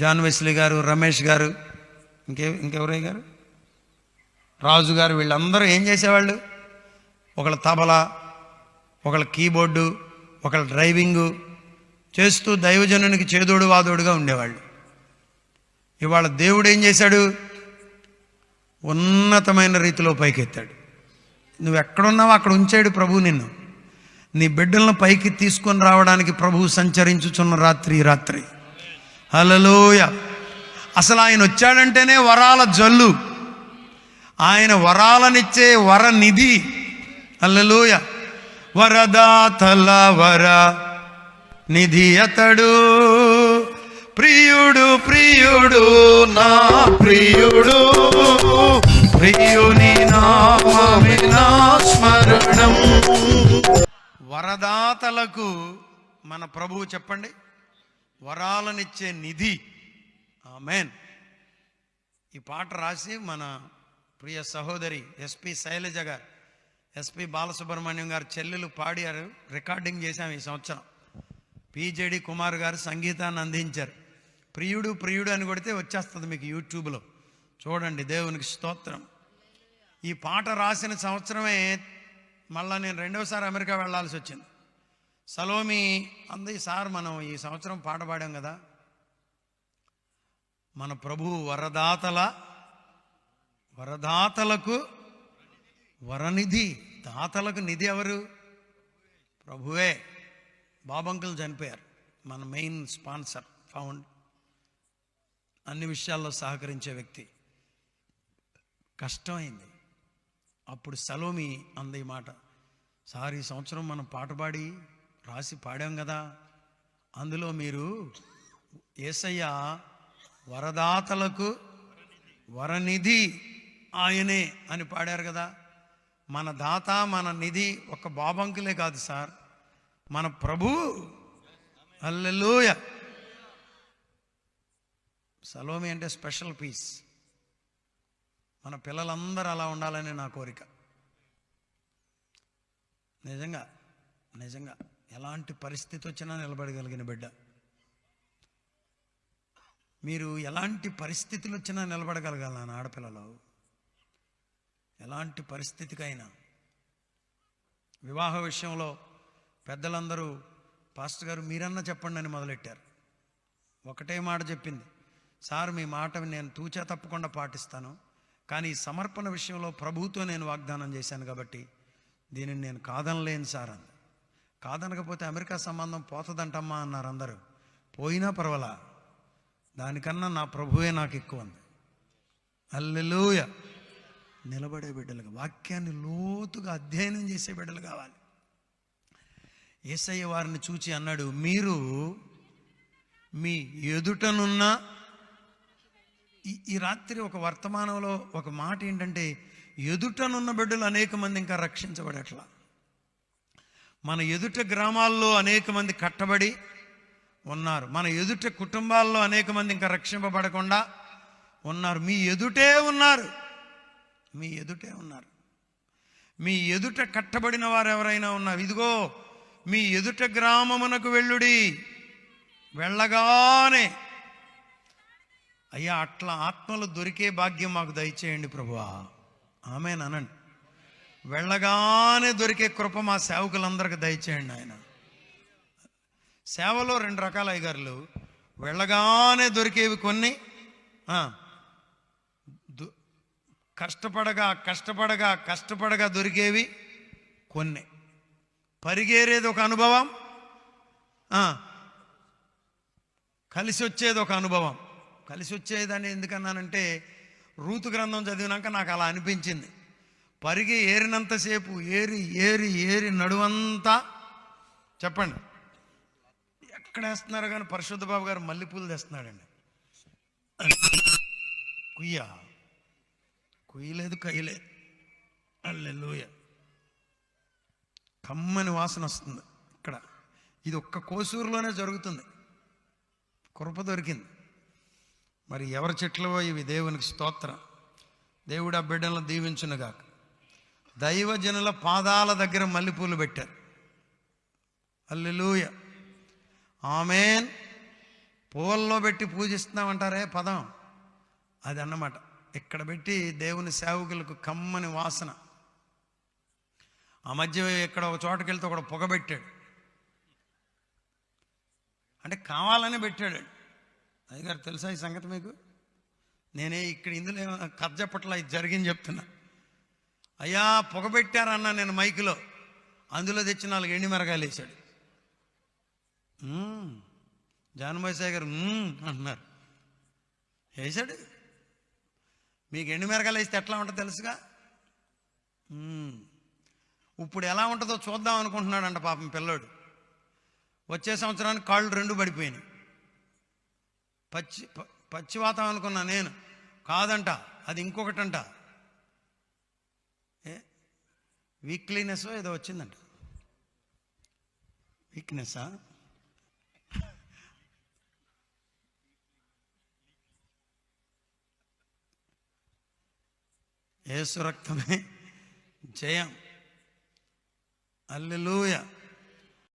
John Wesley గారు రమేష్ గారు ఇంకే ఇంకెవరయ్య గారు? రాజు గారు వీళ్ళందరూ ఏం చేసేవాళ్ళు? ఒకళ్ళ తబలా ఒకళ్ళ కీబోర్డు ఒకళ్ళ డ్రైవింగు చేస్తూ దైవజనునికి చేదోడు వాదోడుగా ఉండేవాళ్ళు. ఇవాళ దేవుడు ఏం చేశాడు? ఉన్నతమైన రీతిలో పైకెత్తాడు. నువ్వు ఎక్కడున్నావో అక్కడ ఉంచాడు ప్రభు నిన్ను. నీ బిడ్డలను పైకి తీసుకొని రావడానికి ప్రభువు సంచరించుచున్న రాత్రి రాత్రి. హలలోయ అసలు ఆయన వచ్చాడంటేనే వరాల జల్లు. ఆయన వరాలనిచ్చే వర నిధి అల్లలోయ వరదాతల వర నిధి అతడు. ప్రియుడు ప్రియుడు నా ప్రియుడు. ప్రియుని నా స్మరణం. వరదాతలకు మన ప్రభువు చెప్పండి? వరాలనిచ్చే నిధి. ఆమెన్. ఈ పాట రాసి మన ప్రియ సహోదరి ఎస్పి శైలజ గారు ఎస్పి బాలసుబ్రహ్మణ్యం గారు చెల్లెలు పాడారు రికార్డింగ్ చేశాం ఈ సంవత్సరం. పిజేడి కుమార్ గారు సంగీతాన్ని అందించారు. ప్రియుడు ప్రియుడు అని కొడితే వచ్చేస్తుంది మీకు యూట్యూబ్లో. చూడండి దేవునికి స్తోత్రం. ఈ పాట రాసిన సంవత్సరమే మళ్ళా నేను రెండవసారి అమెరికా వెళ్ళాల్సి వచ్చింది. సలోమి అంది సార్ మనం ఈ సంవత్సరం పాట పాడాం కదా. మన ప్రభు వరదాతల వరదాతలకు వరనిధి దాతలకు నిధి ఎవరు? ప్రభువే. బాబంకులు చనిపోయారు. మన మెయిన్ స్పాన్సర్ ఫౌండ్ అన్ని విషయాల్లో సహకరించే వ్యక్తి. కష్టమైంది. అప్పుడు సలోమి అంది ఈ మాట సార్ ఈ సంవత్సరం మనం పాట పాడి రాసి పాడాం కదా. అందులో మీరు ఏసయ్య వరదాతలకు వరనిధి ఆయనే అని పాడారు కదా. మన దాత మన నిధి ఒక బాబంకులే కాదు సార్. మన ప్రభు అల్లెలోయ సలోమి అంటే స్పెషల్ పీస్. మన పిల్లలందరూ అలా ఉండాలని నా కోరిక. నిజంగా నిజంగా. ఎలాంటి పరిస్థితి వచ్చినా నిలబడగలిగిన బిడ్డ. మీరు ఎలాంటి పరిస్థితులు వచ్చినా నిలబడగలగాల నా ఆడపిల్లలు. ఎలాంటి పరిస్థితికైనా. వివాహ విషయంలో పెద్దలందరూ పాస్టర్ గారు మీరన్నా చెప్పండి అని మొదలెట్టారు. ఒకటే మాట చెప్పింది. సార్ మీ మాట నేను తూచా తప్పకుండా పాటిస్తాను. కానీ సమర్పణ విషయంలో ప్రభుతో నేను వాగ్దానం చేశాను కాబట్టి దీనిని నేను కాదనలేను సార్ అంది. కాదనకపోతే అమెరికా సంబంధం పోతుందంటమ్మా అన్నారు అందరూ. పోయినా పర్వాలా? దానికన్నా నా ప్రభువే నాకు ఎక్కువ ఉంది. అల్లెలూయ. నిలబడే బిడ్డలుగా వాక్యాన్ని లోతుగా అధ్యయనం చేసే బిడ్డలు కావాలి. ఏసయ్య వారిని చూచి అన్నాడు మీరు మీ ఎదుటనున్న ఈ- ఈ రాత్రి ఒక వర్తమానంలో ఒక మాట ఏంటంటే ఎదుటనున్న బిడ్డలు అనేక మంది ఇంకా రక్షించబడట్లా. మన ఎదుట గ్రామాల్లో అనేక మంది కట్టబడి ఉన్నారు. మన ఎదుట కుటుంబాల్లో అనేక మంది ఇంకా రక్షింపబడకుండా ఉన్నారు. మీ ఎదుటే ఉన్నారు. మీ ఎదుటే ఉన్నారు. మీ ఎదుట కట్టబడిన వారు ఎవరైనా ఉన్నారు. ఇదిగో మీ ఎదుట గ్రామమునకు వెళ్ళుడి. వెళ్ళగానే అయ్యా అట్లా ఆత్మలు దొరికే భాగ్యం మాకు దయచేయండి ప్రభువా. ఆమె అనండి వెళ్ళగానే దొరికే కృప మా సేవకులందరికీ దయచేయండి ఆయన. సేవలో రెండు రకాల అయ్యగారులు. వెళ్ళగానే దొరికేవి కొన్ని కష్టపడగా కష్టపడగా కష్టపడగా దొరికేవి కొన్ని. పరిగేరేది ఒక అనుభవం కలిసి వచ్చేది ఒక అనుభవం. కలిసి వచ్చేదని ఎందుకన్నానంటే రూతు గ్రంథం చదివినాక నాకు అలా అనిపించింది. పరిగి ఏరినంతసేపు ఏరి ఏరి ఏరి నడువంతా చెప్పండి. ఎక్కడ వేస్తున్నారు కానీ పరిశుద్ధ బాబు గారు మల్లెపూలు తెస్తున్నాడండి. కుయ్య? కుయ్యలేదు కయ్యలే. అల్లెలుయ. కమ్మని వాసన వస్తుంది ఇక్కడ. ఇది ఒక్క కోసూరులోనే జరుగుతుంది. కృప దొరికింది. మరి ఎవరి చెట్లవో ఇవి దేవునికి స్తోత్రం. దేవుడు ఆ బిడ్డలను దీవించునుగాక. దైవజనుల పాదాల దగ్గర మల్లెపూలు పెట్టారు. Hallelujah amen. పూల్లో పెట్టి పూజిస్తున్నామంటారే పదం. అది అన్నమాట ఇక్కడ పెట్టి దేవుని సేవకులకు కమ్మని వాసన. ఆ మధ్య ఇక్కడ ఒక చోటకి వెళ్తే ఒకడు పొగబెట్టాడు అంటే కావాలని పెట్టాడు. అయ్యగారు తెలుసా ఈ సంగతి మీకు? నేనే ఇక్కడ ఇందులో కర్జపట్ల కథ చెప్పట్లా ఇది జరిగింది చెప్తున్నా. అయ్యా పొగబెట్టారన్నా నేను మైకులో. అందులో తెచ్చి నాలుగు ఎండి మిరగాయలు వేశాడు. జానమోసాయి గారు అంటున్నారు. వేశాడు. మీకు ఎండు మిరగాయలు వేస్తే ఎట్లా ఉంటుందో తెలుసుగా? ఇప్పుడు ఎలా ఉంటుందో చూద్దాం అనుకుంటున్నాడంట పాపం పిల్లోడు. వచ్చే సంవత్సరానికి కాళ్ళు రెండు పడిపోయినాయి. పచ్చి పచ్చి పచ్చివాతం అనుకున్నా నేను. కాదంట అది ఇంకొకటంట ఏ వీక్లీనెస్ ఏదో వచ్చిందంట. వీక్నెస్సా ఏసు రక్తమే జయం. అల్లెలూయ